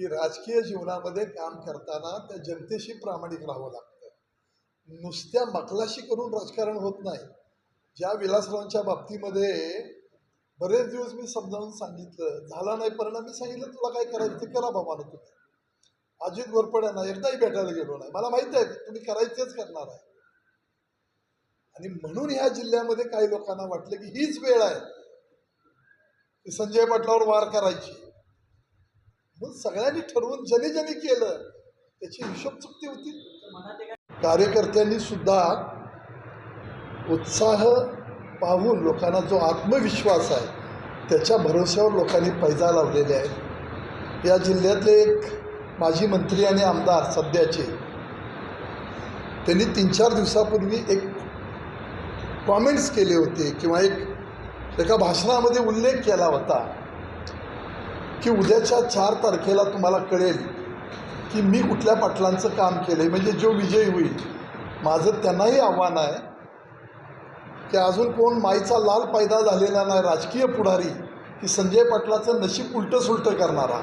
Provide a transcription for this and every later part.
की राजकीय जीवनामध्ये काम करताना त्या जनतेशी प्रामाणिक राहावं लागतं. नुसत्या मकलाशी करून राजकारण होत नाही. ज्या विलासरावांच्या बाबतीमध्ये बरेच दिवस मी समजावून सांगितलं झाला नाही परिणाम मी सांगितलं तुला काय करायचं? ते करा बाबा ना तुम्ही. अजित घोरपड्यांना एकदाही भेटायला गेलो नाही. मला माहिती आहे तुम्ही करायचेच करणार आहे. आणि म्हणून ह्या जिल्ह्यामध्ये काही लोकांना वाटलं की हीच वेळ आहे की संजय पाटलावर वार करायची. म्हणून सगळ्यांनी ठरवून ज्याने ज्याने केलं त्याची हिशोब चुकती होती. कार्यकर्त्यांनी सुद्धा उत्साह पाहून लोकांना जो आत्मविश्वास आहे त्याच्या भरोश्यावर लोकांनी पैजा लावलेले आहेत. या जिल्ह्यातले एक माजी मंत्री आणि आमदार सध्याचे त्यांनी तीन चार दिवसापूर्वी एक कॉमेंट्स केले होते किंवा एक एका भाषणामध्ये उल्लेख केला होता. की उद्याच्या चार तारखेला तुम्हाला कळेल की मी कुठल्या पाटलांचं काम केलं आहे म्हणजे जो विजयी होईल माझं त्यांनाही आव्हान आहे की अजून कोण माईचा लाल पायदा झालेला नाही राजकीय पुढारी की संजय पाटलाचं नशीब उलटं सुलटं करणारा.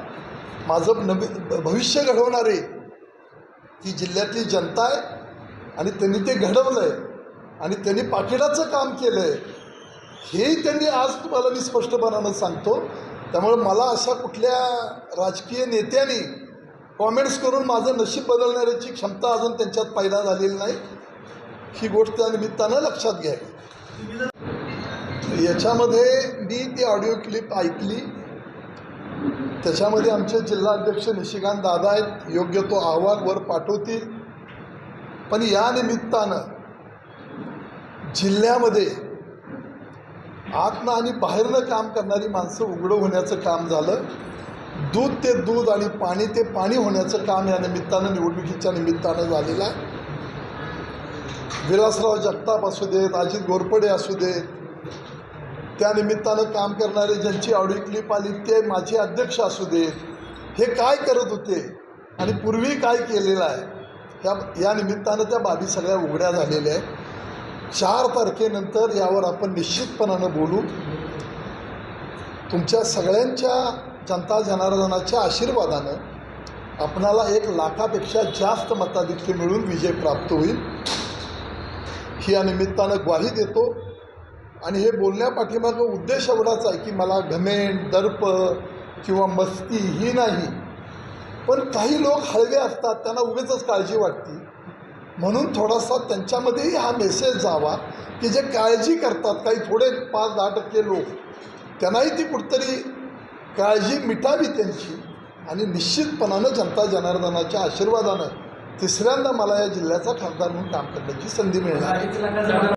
माझं नवी भविष्य घडवणारे ही जिल्ह्यातली जनता आहे आणि त्यांनी ते घडवलं आहे आणि त्यांनी पाकिटाचं काम केलं आहे हेही त्यांनी आज तुम्हाला मी स्पष्टपणानं सांगतो. त्यामुळं मला अशा कुठल्या राजकीय नेत्यांनी कॉमेंट्स करून माझं नशीब बदलण्याची क्षमता अजून त्यांच्यात पैदा झालेली नाही. ही गोष्ट त्या निमित्तानं लक्षात घ्यावी याच्यामध्ये मी ती ऑडिओ क्लिप ऐकली. त्याच्यामध्ये आमचे जिल्हाध्यक्ष निशिकांत दादा आहेत. योग्य तो अहवाल वर पाठवतील. पण या निमित्तानं जिल्ह्यामध्ये आतनं आणि बाहेरनं काम करणारी माणसं उघडं होण्याचं काम झालं. दूध ते दूध आणि पाणी ते पाणी होण्याचं काम या निमित्तानं निवडणुकीच्या निमित्तानं झालेलं आहे. विलासराव जगताप असू देत अजित घोरपडे असू देत त्या निमित्तानं काम करणारे ज्यांची ऑडिओ क्लिप आली ते माझे अध्यक्ष असू देत हे काय करत होते आणि पूर्वी काय केलेलं आहे ह्या या निमित्तानं त्या बाबी सगळ्या उघड्या झालेल्या आहेत. चार तारखेनंतर यावर आपण निश्चितपणानं बोलू. तुमच्या सगळ्यांच्या जनता जनार्दनाच्या आशीर्वादानं आपणाला एक लाखापेक्षा जास्त मताधिक्य मिळून विजय प्राप्त होईल. ही या निमित्तानं ग्वाही देतो. आणि हे बोलण्यापाठीमागं उद्देश एवढाच आहे की मला घमेंट दर्प किंवा मस्ती ही नाही. पण काही लोक हळवे असतात त्यांना उगीच काळजी वाटते. म्हणून थोडासा त्यांच्यामध्येही हा मेसेज जावा की जे काळजी करतात काही थोडे पाच दहा टक्के लोक त्यांनाही ती कुठतरी काळजी मिटावी त्यांची. आणि निश्चितपणानं जनता जनार्दनाच्या आशीर्वादानं तिसऱ्यांदा मला या जिल्ह्याचा खासदार म्हणून काम करण्याची संधी मिळणार